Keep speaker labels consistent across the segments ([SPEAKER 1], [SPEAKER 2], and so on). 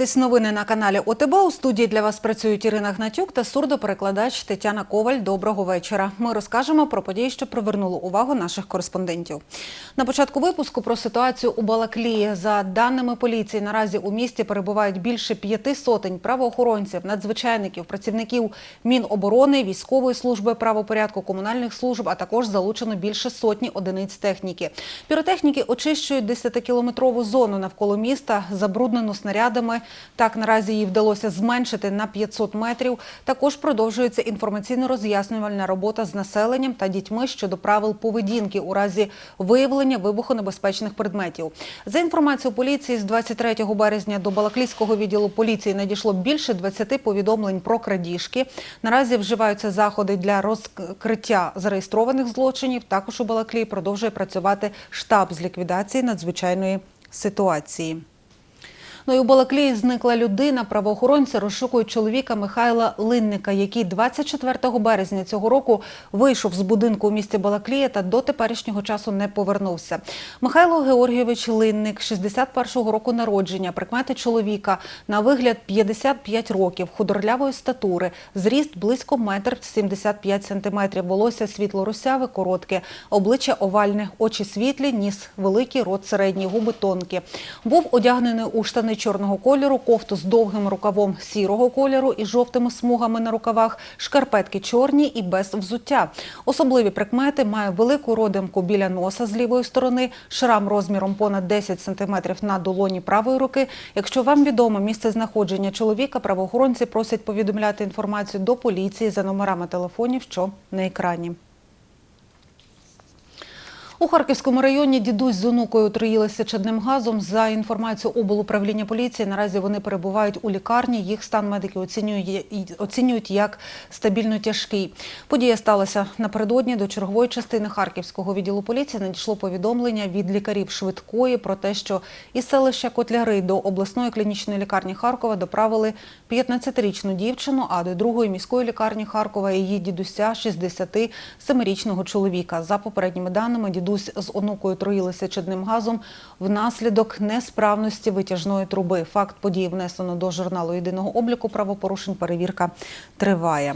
[SPEAKER 1] Ви дивитесь новини на каналі ОТБ. У студії для вас працюють Ірина Гнатюк та сурдоперекладач Тетяна Коваль. Доброго вечора. Ми розкажемо про події, що привернули увагу наших кореспондентів. На початку випуску про ситуацію у Балаклії. За даними поліції, наразі у місті перебувають більше п'яти сотень правоохоронців, надзвичайників, працівників Міноборони, військової служби правопорядку, комунальних служб, а також залучено більше сотні одиниць техніки. Піротехніки очищують 10-кілометрову зону навколо міста, забруднену снарядами. Так наразі її вдалося зменшити на 500 метрів. Також продовжується інформаційно-роз'яснювальна робота з населенням та дітьми щодо правил поведінки у разі виявлення вибухонебезпечних предметів. За інформацією поліції, з 23 березня до Балаклійського відділу поліції надійшло більше 20 повідомлень про крадіжки. Наразі вживаються заходи для розкриття зареєстрованих злочинів. Також у Балаклії продовжує працювати штаб з ліквідації надзвичайної ситуації. Ну у Балаклії зникла людина. Правоохоронці розшукують чоловіка Михайла Линника, який 24 березня цього року вийшов з будинку у місті Балаклія та до теперішнього часу не повернувся. Михайло Георгійович Линник, 61-го року народження, прикмети чоловіка на вигляд 55 років, худорлявої статури, зріст близько метр 75 сантиметрів, волосся світло-русяве, коротке, обличчя овальне, очі світлі, ніс великий, рот середній, губи тонкі. Був одягнений у штани чорного кольору, кофту з довгим рукавом сірого кольору і жовтими смугами на рукавах, шкарпетки чорні і без взуття. Особливі прикмети має велику родимку біля носа з лівої сторони, шрам розміром понад 10 см на долоні правої руки. Якщо вам відомо місце знаходження чоловіка, правоохоронці просять повідомляти інформацію до поліції за номерами телефонів, що на екрані. У Харківському районі дідусь з онукою отруїлися чадним газом. За інформацією облуправління поліції, наразі вони перебувають у лікарні. Їх стан медики оцінюють, як стабільно тяжкий. Подія сталася напередодні до чергової частини Харківського відділу поліції. Надійшло повідомлення від лікарів швидкої про те, що із селища Котляри до обласної клінічної лікарні Харкова доправили 15-річну дівчину, а до другої міської лікарні Харкова її дідуся 67-річного чоловіка. За попередніми даними, дідусь з онукою труїлися чадним газом внаслідок несправності витяжної труби. Факт події внесено до журналу єдиного обліку правопорушень. Перевірка триває.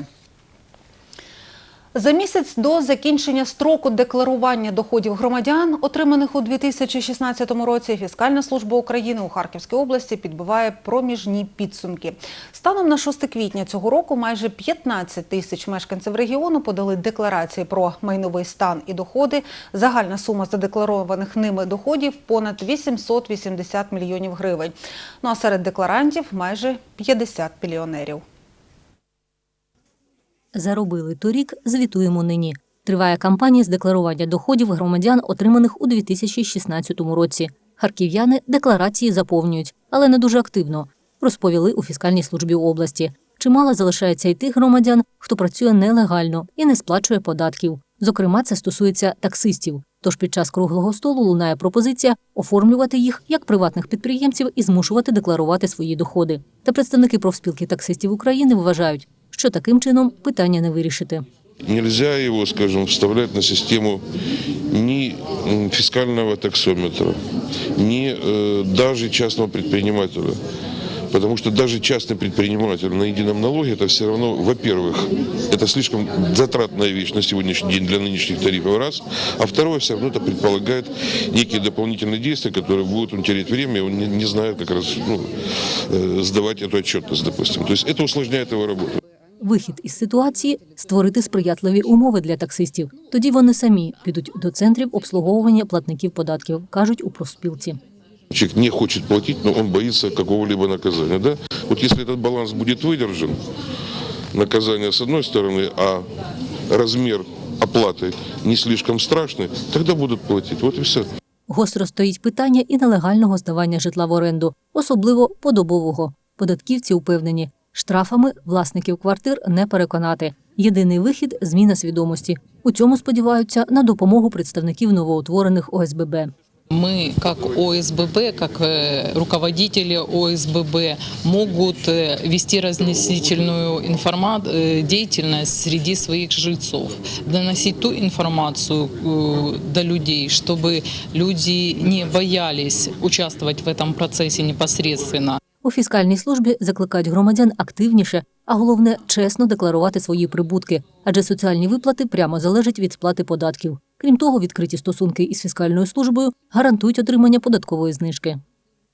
[SPEAKER 1] За місяць до закінчення строку декларування доходів громадян, отриманих у 2016 році, Фіскальна служба України у Харківській області підбиває проміжні підсумки. Станом на 6 квітня цього року майже 15 тисяч мешканців регіону подали декларації про майновий стан і доходи. Загальна сума задекларованих ними доходів понад 880 мільйонів гривень. Ну а серед декларантів майже 50 мільйонерів.
[SPEAKER 2] Заробили торік, звітуємо нині. Триває кампанія з декларування доходів громадян, отриманих у 2016 році. Харків'яни декларації заповнюють, але не дуже активно, розповіли у фіскальній службі області. Чимало залишається й тих громадян, хто працює нелегально і не сплачує податків. Зокрема, це стосується таксистів. Тож під час круглого столу лунає пропозиція оформлювати їх як приватних підприємців і змушувати декларувати свої доходи. Та представники профспілки таксистів України вважають, що таким чином питання не вирішити.
[SPEAKER 3] Нельзя его, скажем, вставлять на систему ни м, фискального таксометра, ни э, даже частного предпринимателя. Потому что даже частный предприниматель на едином налоге, это все равно, во-первых, это слишком затратная вещь на сегодняшний день для нынешних тарифов, раз. А второе, все равно это предполагает некие дополнительные действия, которые будут он терять время, и он не, не знает как раз ну, э, сдавать эту отчетность, допустим. То есть это усложняет его работу.
[SPEAKER 2] Вихід із ситуації створити сприятливі умови для таксистів. Тоді вони самі підуть до центрів обслуговування платників податків, кажуть у профспілці.
[SPEAKER 3] Человек не хочет платить, но он боится какого-либо наказания. Да? Вот если этот баланс будет выдержан, наказание с одной стороны, а размер оплаты не слишком страшный, тогда будут платить. Вот и все.
[SPEAKER 2] Гостро стоїть питання і нелегального здавання житла в оренду, особливо подобового. Податківці упевнені, штрафами власників квартир не переконати. Єдиний вихід зміна свідомості. У цьому сподіваються на допомогу представників новоутворених ОСББ.
[SPEAKER 4] Мы, как ОСББ, как э, руководители ОСББ, могут э, вести разносительную информа- э, деятельность среди своих жильцов, доносить ту информацию э, до людей, чтобы люди не боялись участвовать в этом процессе непосредственно.
[SPEAKER 5] У фіскальній службі закликають громадян активніше, а головне чесно декларувати свої прибутки, адже соціальні виплати прямо залежать від сплати податків. Крім того, відкриті стосунки із фіскальною службою гарантують отримання податкової знижки.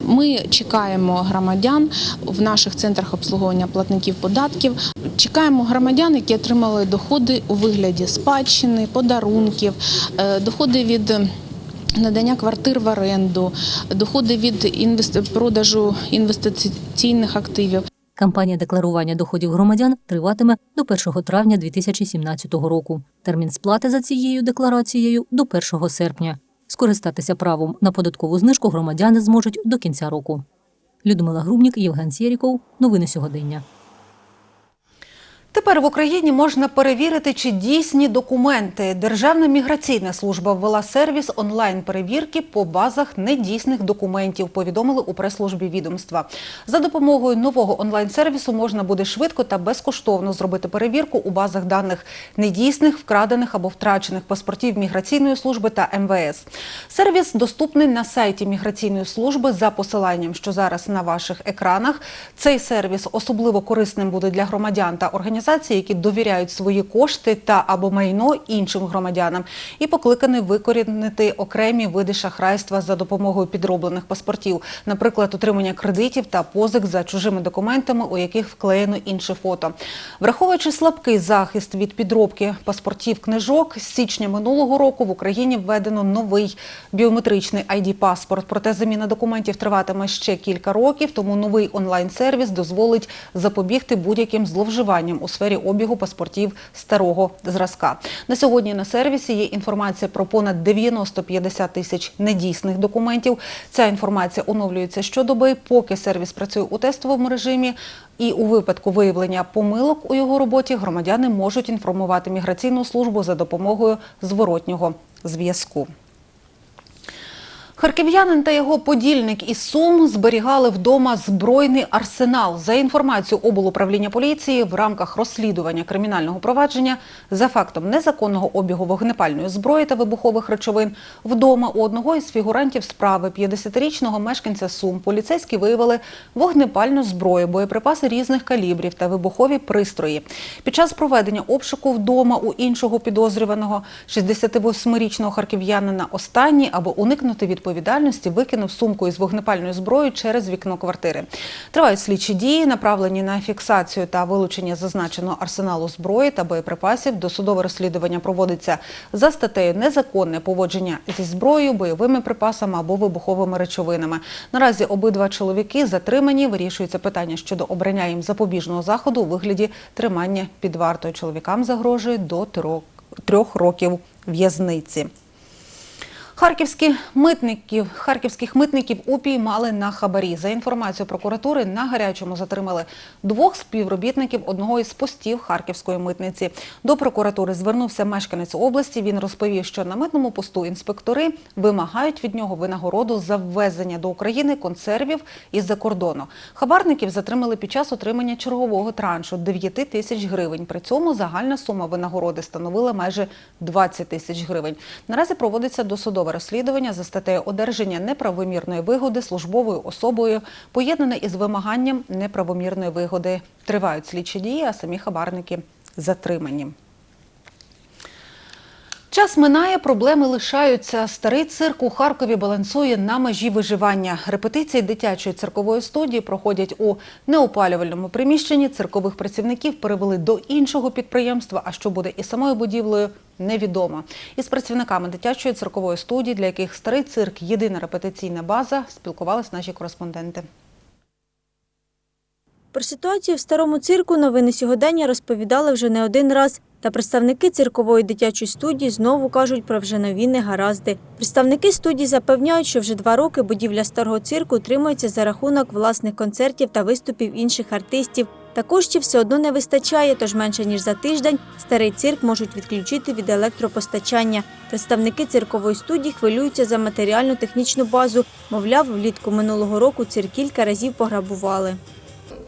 [SPEAKER 6] Ми чекаємо громадян в наших центрах обслуговування платників податків. Чекаємо громадян, які отримали доходи у вигляді спадщини, подарунків, е, доходи від. Надання квартир в оренду, доходи від інвест... продажу інвестиційних активів.
[SPEAKER 5] Кампанія декларування доходів громадян триватиме до 1 травня 2017 року. Термін сплати за цією декларацією до 1 серпня. Скористатися правом на податкову знижку громадяни зможуть до кінця року. Людмила Грубнік, Євген Сєріков. Новини сьогодення.
[SPEAKER 1] Тепер в Україні можна перевірити, чи дійсні документи. Державна міграційна служба ввела сервіс онлайн-перевірки по базах недійсних документів, повідомили у прес-службі відомства. За допомогою нового онлайн-сервісу можна буде швидко та безкоштовно зробити перевірку у базах даних недійсних, вкрадених або втрачених паспортів міграційної служби та МВС. Сервіс доступний на сайті міграційної служби за посиланням, що зараз на ваших екранах. Цей сервіс особливо корисним буде для громадян та організацій, які довіряють свої кошти та або майно іншим громадянам, і покликаний викорінити окремі види шахрайства за допомогою підроблених паспортів, наприклад, отримання кредитів та позик за чужими документами, у яких вклеєно інше фото. Враховуючи слабкий захист від підробки паспортів книжок, з січня минулого року в Україні введено новий біометричний ID-паспорт. Проте заміна документів триватиме ще кілька років, тому новий онлайн-сервіс дозволить запобігти будь-яким зловживанням у сфері обігу паспортів старого зразка. На сьогодні на сервісі є інформація про понад 90-50 тисяч недійсних документів. Ця інформація оновлюється щодоби, поки сервіс працює у тестовому режимі. І у випадку виявлення помилок у його роботі громадяни можуть інформувати міграційну службу за допомогою зворотнього зв'язку. Харків'янин та його подільник із Сум зберігали вдома збройний арсенал. За інформацією облуправління поліції, в рамках розслідування кримінального провадження за фактом незаконного обігу вогнепальної зброї та вибухових речовин вдома у одного із фігурантів справи 50-річного мешканця Сум поліцейські виявили вогнепальну зброю, боєприпаси різних калібрів та вибухові пристрої. Під час проведення обшуку вдома у іншого підозрюваного 68-річного харків'янина останній, аби уникнути відповідальності, викинув сумку із вогнепальною зброєю через вікно квартири. Тривають слідчі дії, направлені на фіксацію та вилучення зазначеного арсеналу зброї та боєприпасів. Досудове розслідування проводиться за статтею незаконне поводження зі зброєю, бойовими припасами або вибуховими речовинами. Наразі обидва чоловіки затримані. Вирішується питання щодо обрання їм запобіжного заходу у вигляді тримання під вартою. Чоловікам загрожує до трьох років в'язниці. Харківські митників, харківських митників упіймали на хабарі. За інформацією прокуратури, на гарячому затримали двох співробітників одного із постів харківської митниці. До прокуратури звернувся мешканець області. Він розповів, що на митному посту інспектори вимагають від нього винагороду за ввезення до України консервів із-за кордону. Хабарників затримали під час отримання чергового траншу 9 тисяч гривень. При цьому загальна сума винагороди становила майже 20 тисяч гривень. Наразі проводиться досудове розслідування за статтею одержання неправомірної вигоди службовою особою, поєднане із вимаганням неправомірної вигоди. Тривають слідчі дії, а самі хабарники затримані. Час минає, проблеми лишаються. Старий цирк у Харкові балансує на межі виживання. Репетиції дитячої циркової студії проходять у неопалювальному приміщенні. Циркових працівників перевели до іншого підприємства. А що буде із самою будівлею, невідомо. Із працівниками дитячої циркової студії, для яких старий цирк єдина репетиційна база, спілкувались наші кореспонденти.
[SPEAKER 7] Про ситуацію в старому цирку новини сьогодення розповідали вже не один раз. Та представники циркової дитячої студії знову кажуть про вже нові негаразди. Представники студії запевняють, що вже два роки будівля старого цирку утримується за рахунок власних концертів та виступів інших артистів. Та коштів все одно не вистачає, тож менше ніж за тиждень старий цирк можуть відключити від електропостачання. Представники циркової студії хвилюються за матеріально-технічну базу. Мовляв, влітку минулого року цирк кілька разів пограбували.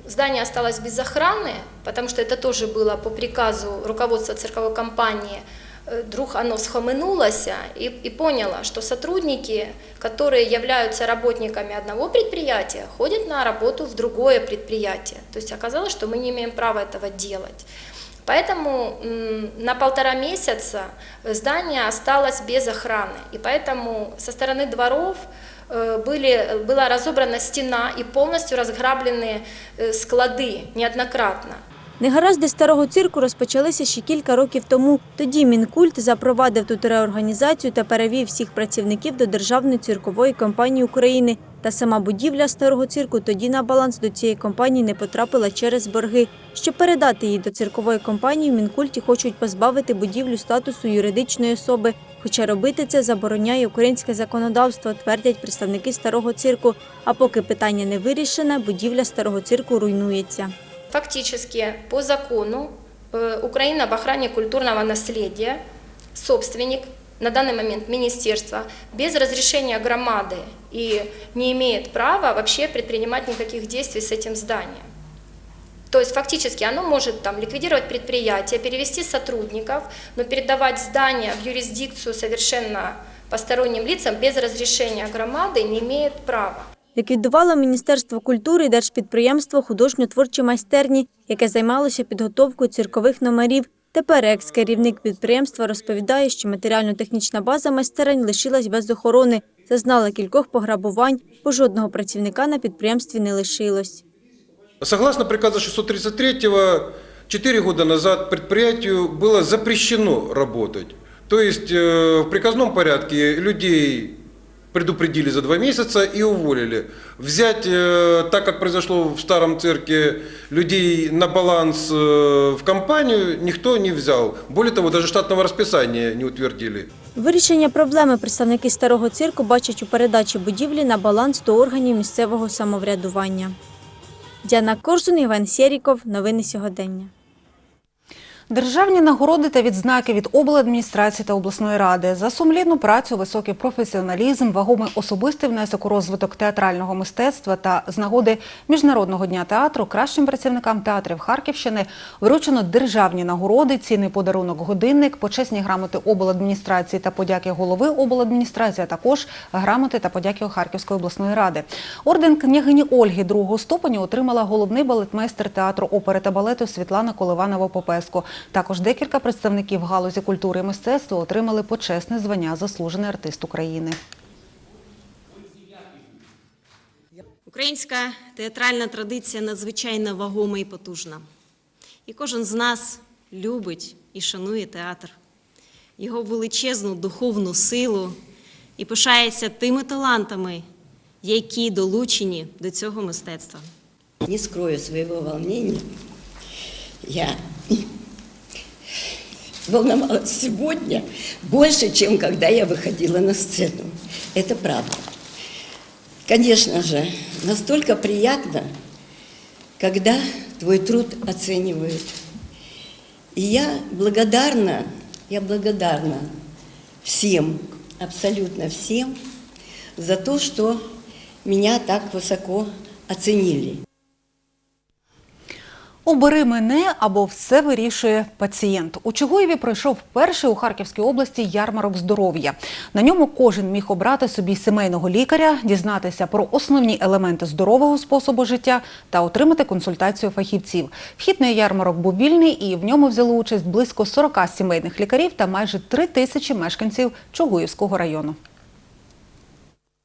[SPEAKER 8] Здание осталось без охраны, потому что это тоже было по приказу руководства цирковой компании э, вдруг оно схаменулось и, и поняло, что сотрудники, которые являются работниками одного предприятия, ходят на работу в другое предприятие. То есть оказалось, что мы не имеем права этого делать. Поэтому на полтора месяца здание осталось без охраны. И поэтому со стороны дворов э, были, была разобрана стена и полностью разграблены э, склады неоднократно.
[SPEAKER 7] Негаразди старого цирку розпочалися ще кілька років тому. Тоді Мінкульт запровадив тут реорганізацію та перевів всіх працівників до Державної циркової компанії України. Та сама будівля старого цирку тоді на баланс до цієї компанії не потрапила через борги. Щоб передати її до циркової компанії, в Мінкульті хочуть позбавити будівлю статусу юридичної особи. Хоча робити це забороняє українське законодавство, твердять представники старого цирку. А поки питання не вирішене, будівля старого цирку руйнується.
[SPEAKER 8] Фактически по закону э, Украина об охране культурного наследия, собственник, на данный момент министерство, без разрешения громады и не имеет права вообще предпринимать никаких действий с этим зданием. То есть фактически оно может там ликвидировать предприятие, перевести сотрудников, но передавать здание в юрисдикцию совершенно посторонним лицам без разрешения громады не имеет права.
[SPEAKER 7] Ліквідувало Міністерство культури і держпідприємство художньо-творчі майстерні, яке займалося підготовкою циркових номерів. Тепер екс-керівник підприємства розповідає, що матеріально-технічна база майстерень лишилась без охорони, зазнала кількох пограбувань, бо жодного працівника на підприємстві не лишилось.
[SPEAKER 9] Согласно приказу 633-го, 4 года назад предприятию было запрещено работать. То есть э, в приказном порядке людей предупредили за два месяца и уволили. Взять, э, так как произошло в старом цирке, людей на баланс э, в компанию никто не взял. Более того, даже штатного расписания не утвердили.
[SPEAKER 7] Вирішення проблеми представники старого цирку бачать у передачі будівлі на баланс до органів місцевого самоврядування. Діана Корсун, Іван Сєріков. Новини сьогодення.
[SPEAKER 1] Державні нагороди та відзнаки від обладміністрації та обласної ради за сумлінну працю, високий професіоналізм, вагомий особистий внесок у розвиток театрального мистецтва та з нагоди Міжнародного дня театру кращим працівникам театрів Харківщини вручено державні нагороди, цінний подарунок годинник, почесні грамоти обладміністрації та подяки голови обладміністрації, а також грамоти та подяки Харківської обласної ради. Орден княгині Ольги другого ступеню отримала головний балетмейстер театру опери та балету Світлана Коливанова-Попеско. Також декілька представників галузі культури і мистецтва отримали почесне звання заслужений артист України.
[SPEAKER 10] Українська театральна традиція надзвичайно вагома і потужна. І кожен з нас любить і шанує театр, його величезну духовну силу і пишається тими талантами, які долучені до цього мистецтва.
[SPEAKER 11] Не скрою своего волнения. Я волновалась сегодня больше, чем когда я выходила на сцену. Это правда. Конечно же, настолько приятно, когда твой труд оценивают. И я благодарна, я благодарна всем, абсолютно всем, за то, что меня так высоко оценили.
[SPEAKER 1] Обери мене або все вирішує пацієнт. У Чугуєві пройшов перший у Харківській області ярмарок здоров'я. На ньому кожен міг обрати собі сімейного лікаря, дізнатися про основні елементи здорового способу життя та отримати консультацію фахівців. Вхід на ярмарок був вільний і в ньому взяли участь близько 40 сімейних лікарів та майже 3 тисячі мешканців Чугуївського району.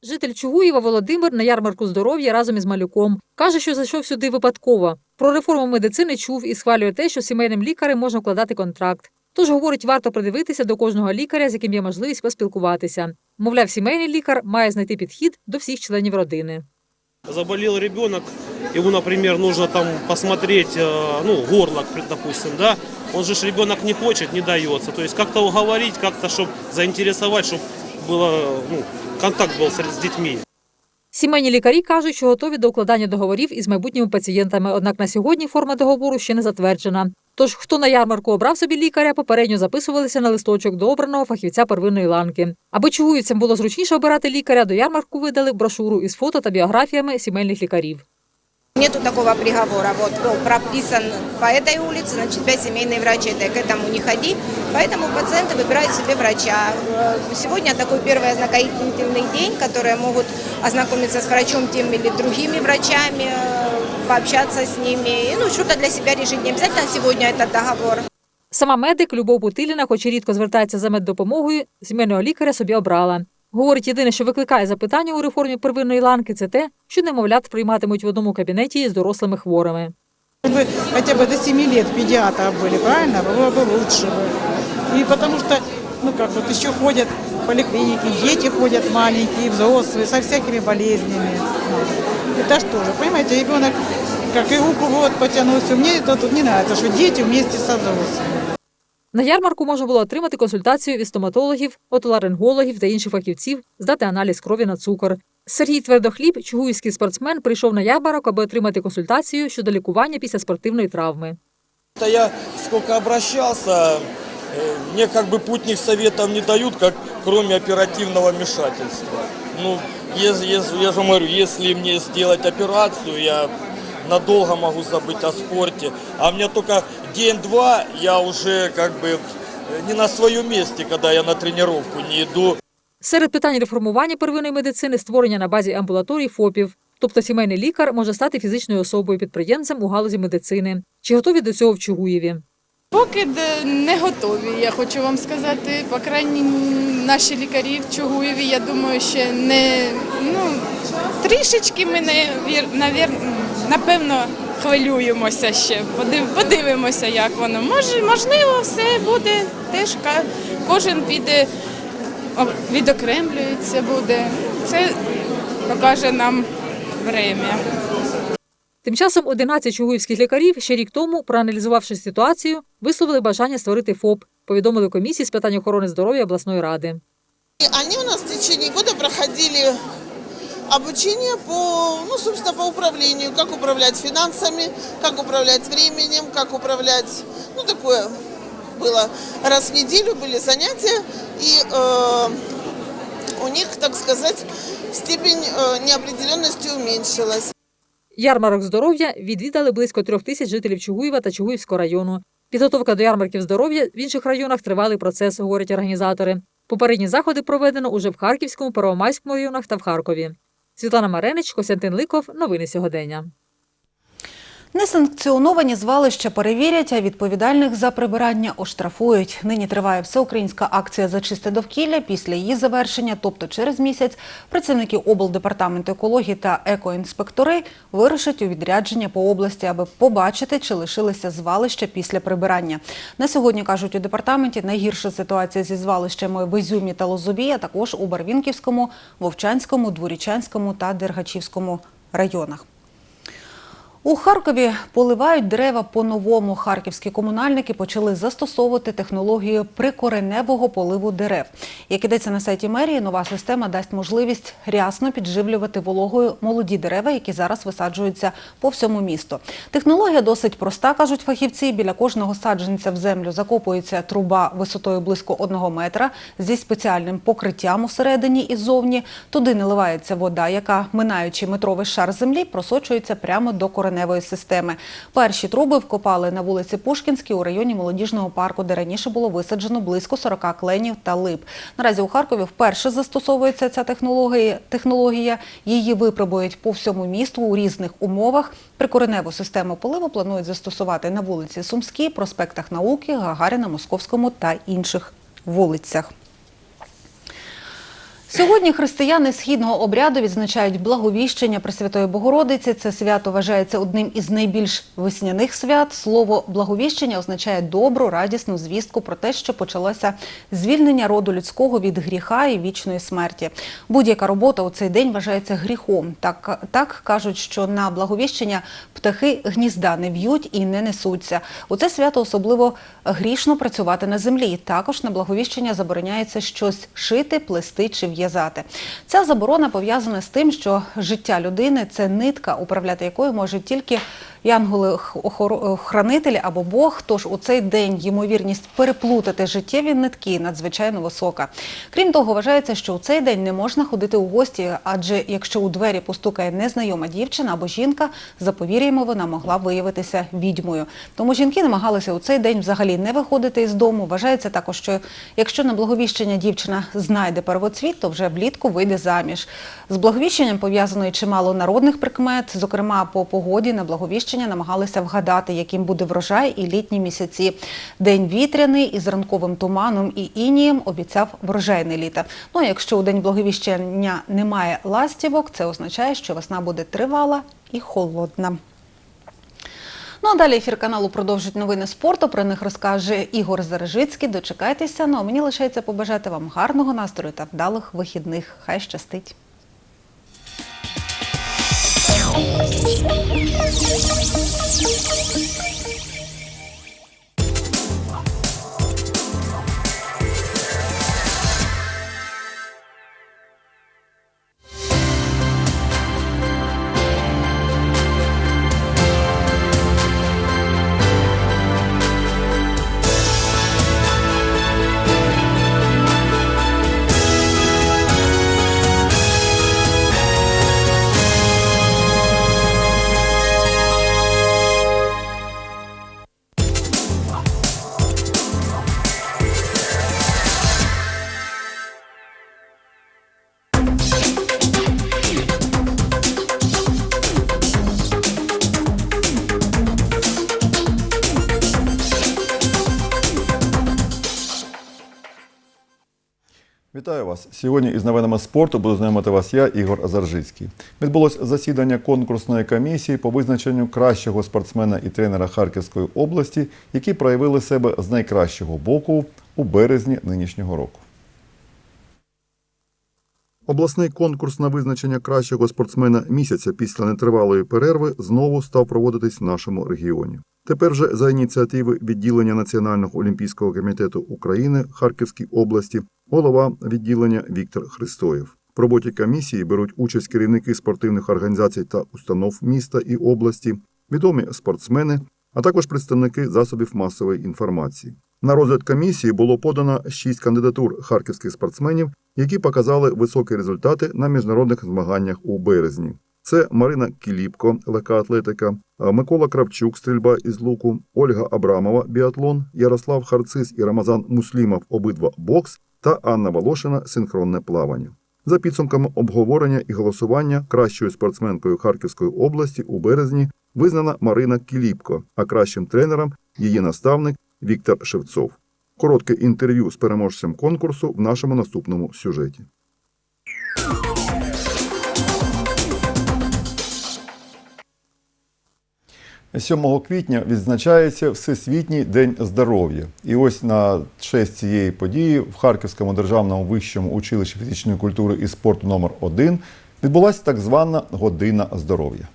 [SPEAKER 5] Житель Чугуєва Володимир на ярмарку здоров'я разом із малюком. Каже, що зайшов сюди випадково. Про реформу медицини чув і схвалює те, що сімейним лікарем можна укладати контракт. Тож, говорить, варто придивитися до кожного лікаря, з яким є можливість поспілкуватися. Мовляв, сімейний лікар має знайти підхід до всіх членів родини.
[SPEAKER 12] Заболел ребенок, ему, например, нужно там посмотреть, э, ну, горло, допустим, да, он же ж ребенок не хочет, не дается. То есть как-то уговорить, как-то, чтобы заинтересовать, чтобы было, ну, контакт был с, с детьми.
[SPEAKER 5] Сімейні лікарі кажуть, що готові до укладання договорів із майбутніми пацієнтами, однак на сьогодні форма договору ще не затверджена. Тож, хто на ярмарку обрав собі лікаря, попередньо записувалися на листочок до обраного фахівця первинної ланки. Аби чугуюцям було зручніше обирати лікаря, до ярмарку видали брошуру із фото та біографіями сімейних лікарів.
[SPEAKER 13] Нету такого приговора, вот был прописан по этой улице, значит, тебя семейный врач, это к этому не ходи. Поэтому пациенты выбирают себе врача. Э, Сегодня такой первый ознакомительный день, которые могут ознакомиться с врачом тем или другими врачами, э, пообщаться с ними, и, ну, что-то для себя решить. Не обязательно сегодня этот договор.
[SPEAKER 5] Сама медик Любов Бутиліна, хоч і рідко звертається за меддопомогою, сімейного лікаря собі обрала. Говорить, єдине, що викликає запитання у реформі первинної ланки, це те, що немовлят прийматимуть в одному кабінеті з дорослими хворими.
[SPEAKER 14] Чтобы хотя бы до 7 лет педиатра были, правильно? Было бы лучше бы. И потому что, ну как вот еще ходят в поликлиники, дети ходят маленькие, взрослые, со всякими болезнями. Это что же, понимаете, ребенок как и руку в рот потянулся. Мне это тут не нравится, что дети вместе со взрослыми.
[SPEAKER 5] На ярмарку можна було отримати консультацію від стоматологів, отоларингологів та інших фахівців, здати аналіз крові на цукор. Сергій Твердохліб, чугуївський спортсмен, прийшов на ярмарок, аби отримати консультацію щодо лікування після спортивної травми.
[SPEAKER 15] Да Я сколько обращался, э, мне как бы путних не дают, как кроме оперативного вмешательства. Ну, если, если, я же говорю, если мне сделать операцию, я надолго могу забыть о спорте. А мне только день-два, я уже как бы э, не на своем месте, когда я на тренировку не иду.
[SPEAKER 5] Серед питань реформування первинної медицини створення на базі амбулаторій ФОПів. Тобто сімейний лікар може стати фізичною особою підприємцем у галузі медицини. Чи готові до цього в Чугуєві?
[SPEAKER 16] Поки де не готові, я хочу вам сказати. По крайній наші лікарі в Чугуєві, я думаю, ще не ну трішечки ми не вір, навір, напевно хвилюємося ще. Подив, подивимося, як воно. Може, можливо, все буде теж кожен піде, відокремлюється буде. Це покаже нам время.
[SPEAKER 5] Тим часом 11 чугуївських лікарів ще рік тому, проаналізувавши ситуацію, висловили бажання створити ФОП, повідомили комісії з питань охорони здоров'я обласної ради.
[SPEAKER 17] Они у нас в течение года проходили обучение по, ну, собственно, по управлению, как управлять финансами, как управлять временем, как управлять, ну, такое было раз в неделю были занятия, и э, у них, так сказать, степень э, неопределенности уменьшилась.
[SPEAKER 5] Ярмарок здоров'я відвідали близько трьох тисяч жителів Чугуєва та Чугуївського району. Підготовка до ярмарків здоров'я в інших районах тривалий процес, говорять організатори. Попередні заходи проведено уже в Харківському, Первомайському районах та в Харкові. Світлана Маренич, Костянтин Ликов. Новини сьогодення.
[SPEAKER 1] Несанкціоновані звалища перевірять, а відповідальних за прибирання оштрафують. Нині триває всеукраїнська акція «Зачисти довкілля». Після її завершення, тобто через місяць, працівники облдепартаменту екології та екоінспектори вирушать у відрядження по області, аби побачити, чи лишилися звалища після прибирання. На сьогодні, кажуть у департаменті, найгірша ситуація зі звалищами в Ізюмі та Лозові, а також у Барвінківському, Вовчанському, Дворічанському та Дергачівському районах. У Харкові поливають дерева по-новому. Харківські комунальники почали застосовувати технологію прикореневого поливу дерев. Як ідеться на сайті мерії, нова система дасть можливість рясно підживлювати вологою молоді дерева, які зараз висаджуються по всьому місту. Технологія досить проста, кажуть фахівці. Біля кожного саджанця в землю закопується труба висотою близько одного метра зі спеціальним покриттям усередині і ззовні. Туди наливається вода, яка, минаючи метровий шар землі, просочується прямо до кореневої системи. Перші труби вкопали на вулиці Пушкінській у районі молодіжного парку, де раніше було висаджено близько 40 кленів та лип. Наразі у Харкові вперше застосовується ця технологія. технологія. Її випробують по всьому місту у різних умовах. Прикореневу систему поливу планують застосувати на вулиці Сумській, проспектах Науки, Гагаріна, Московському та інших вулицях. Сьогодні християни східного обряду відзначають благовіщення Пресвятої Богородиці. Це свято вважається одним із найбільш весняних свят. Слово благовіщення означає добру, радісну звістку про те, що почалося звільнення роду людського від гріха і вічної смерті. Будь-яка робота у цей день вважається гріхом. Так, так кажуть, що на благовіщення птахи гнізда не в'ють і не несуться. У це свято особливо грішно працювати на землі. Також на благовіщення забороняється щось шити, плести чи в'язати. Ця заборона пов'язана з тим, що життя людини це нитка, управляти якою може тільки янголи-охоронителі або Бог. Тож у цей день ймовірність переплутати життєві нитки надзвичайно висока. Крім того, вважається, що у цей день не можна ходити у гості, адже якщо у двері постукає незнайома дівчина або жінка, за повір'ями вона могла виявитися відьмою. Тому жінки намагалися у цей день взагалі не виходити із дому. Вважається також, що якщо на благовіщення дівчина знайде первоцвіт, то вже влітку вийде заміж. З благовіщенням пов'язано і чимало народних прикмет. Зокрема, по погоді на благовіщення намагалися вгадати, яким буде врожай і літні місяці. День вітряний із ранковим туманом і інієм обіцяв врожайне літо. Ну а якщо у день благовіщення немає ластівок, це означає, що весна буде тривала і холодна. Ну а далі ефір каналу продовжить новини спорту. Про них розкаже Ігор Зарежицький. Дочекайтеся. Ну а мені лишається побажати вам гарного настрою та вдалих вихідних. Хай щастить.
[SPEAKER 18] Вітаю вас! Сьогодні із новинами спорту буду знайомити вас я, Ігор Азаржицький. Відбулось засідання конкурсної комісії по визначенню кращого спортсмена і тренера Харківської області, які проявили себе з найкращого боку у березні нинішнього року. Обласний конкурс на визначення кращого спортсмена місяця після нетривалої перерви знову став проводитись в нашому регіоні. Тепер же за ініціативи відділення Національного олімпійського комітету України Харківській області голова відділення Віктор Христоєв. В роботі комісії беруть участь керівники спортивних організацій та установ міста і області, відомі спортсмени, а також представники засобів масової інформації. На розгляд комісії було подано шість кандидатур харківських спортсменів, які показали високі результати на міжнародних змаганнях у березні. Це Марина Кіліпко, легка атлетика, Микола Кравчук, стрільба із луку, Ольга Абрамова, біатлон, Ярослав Харцис і Рамазан Муслімов, обидва бокс, та Анна Волошина, синхронне плавання. За підсумками обговорення і голосування кращою спортсменкою Харківської області у березні визнана Марина Кіліпко, а кращим тренером її наставник Віктор Шевцов. Коротке інтерв'ю з переможцем конкурсу в нашому наступному сюжеті. 7 квітня відзначається Всесвітній день здоров'я. І ось на честь цієї події в Харківському державному вищому училищі фізичної культури і спорту номер 1 відбулася так звана година здоров'я.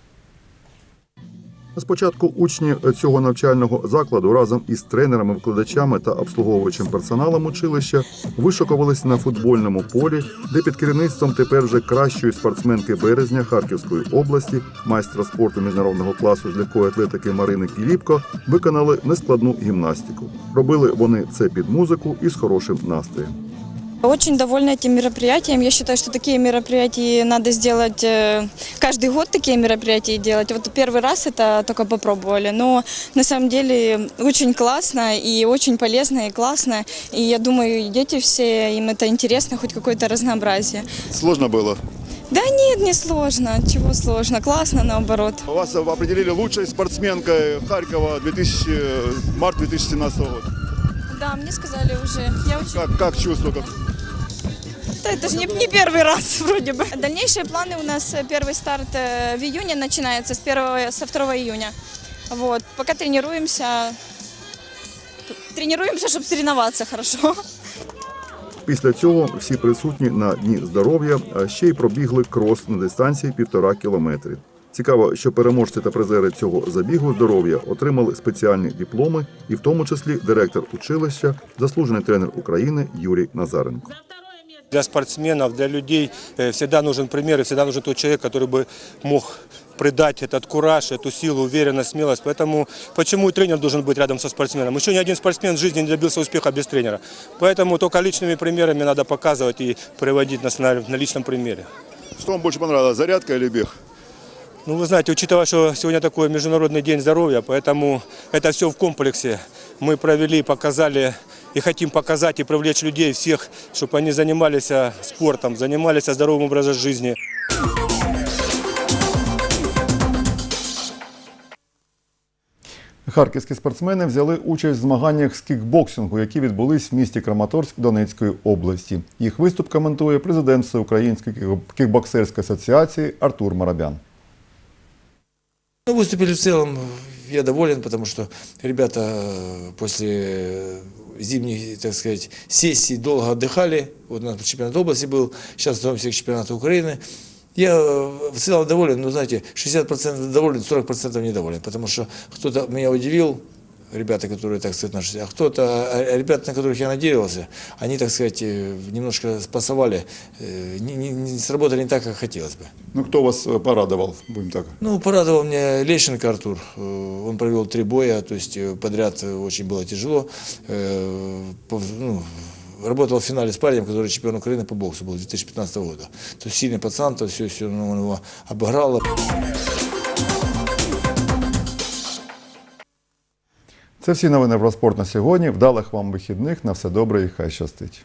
[SPEAKER 18] Спочатку учні цього навчального закладу разом із тренерами, викладачами та обслуговуючим персоналом училища вишукувались на футбольному полі, де під керівництвом тепер вже кращої спортсменки березня Харківської області, майстра спорту міжнародного класу з легкої атлетики Марини Кіліпко, виконали нескладну гімнастику. Робили вони це під музику і з хорошим настроєм.
[SPEAKER 19] Очень довольна этим мероприятием. Я считаю, что такие мероприятия надо сделать э, каждый год такие мероприятия делать. Вот первый раз это только попробовали, но на самом деле очень классно и очень полезно и классно. И я думаю, дети все, им это интересно, хоть какое-то разнообразие.
[SPEAKER 18] Сложно было.
[SPEAKER 19] Да нет, не сложно. Чего сложно? Классно наоборот.
[SPEAKER 18] Вас определили лучшей спортсменкой Харькова 2000, март 2017 года.
[SPEAKER 19] Да, мне сказали уже. Я очень...
[SPEAKER 18] Как, как чувство? Как?
[SPEAKER 19] Да, это же не, не первый раз вроде бы. Дальнейшие планы у нас э, первый старт э, в июне начинается с 1 со 2 июня. Вот, пока тренируемся, тренируемся, чтобы соревноваться хорошо.
[SPEAKER 18] Після цього всі присутні на дні здоров'я а ще й пробігли крос на дистанції півтора кілометри. Цікаво, що переможці та призери цього забігу здоров'я отримали спеціальні дипломи, і в тому числі директор училища, заслужений тренер України Юрій Назаренко.
[SPEAKER 20] Для спортсменов, для людей э, всегда нужен пример и всегда нужен тот человек, который бы мог придать этот кураж, эту силу, уверенность, смелость. Поэтому почему и тренер должен быть рядом со спортсменом? Еще ни один спортсмен в жизни не добился успеха без тренера. Поэтому только личными примерами надо показывать и приводить нас на, на личном примере.
[SPEAKER 18] Что вам больше понравилось, зарядка или бег?
[SPEAKER 20] Ну, вы знаете, учитывая, что сегодня такой Международный день здоровья, поэтому это все в комплексе. Мы провели, показали и хотим показать и привлечь людей всех, чтобы они занимались а, спортом, занимались здоровым образом жизни.
[SPEAKER 18] Харківські спортсмени взяли участь в змаганнях з кікбоксингу, які відбулись в місті Краматорськ Донецької області. Їх виступ коментує президент Всеукраїнської кік- кікбоксерської асоціації Артур Марабян.
[SPEAKER 21] Ну, выступили в целом, я доволен, потому что ребята э, после зимней, так сказать, сессии долго отдыхали. Вот у нас чемпионат области был, сейчас готовимся к чемпионату Украины. Я э, в целом доволен, но знаете, 60% доволен, 40% недоволен, потому что кто-то меня удивил, ребята, которые, так сказать, наши, а кто-то, а ребята, на которых я надеялся, они, так сказать, э, немножко спасовали, э, не, не- не сработали не так, как хотелось бы.
[SPEAKER 18] Ну, кто вас э, порадовал, будем так?
[SPEAKER 21] Ну, порадовал меня Лещенко Артур. Он провел три боя, то есть подряд очень было тяжело. Ну, работал в финале с парнем, который чемпион Украины по боксу был 2015 года. То есть сильный пацан, то все, все, ну, он его обыграл.
[SPEAKER 18] Це всі новини про спорт на сьогодні. Вдалих вам вихідних. На все добре і хай щастить.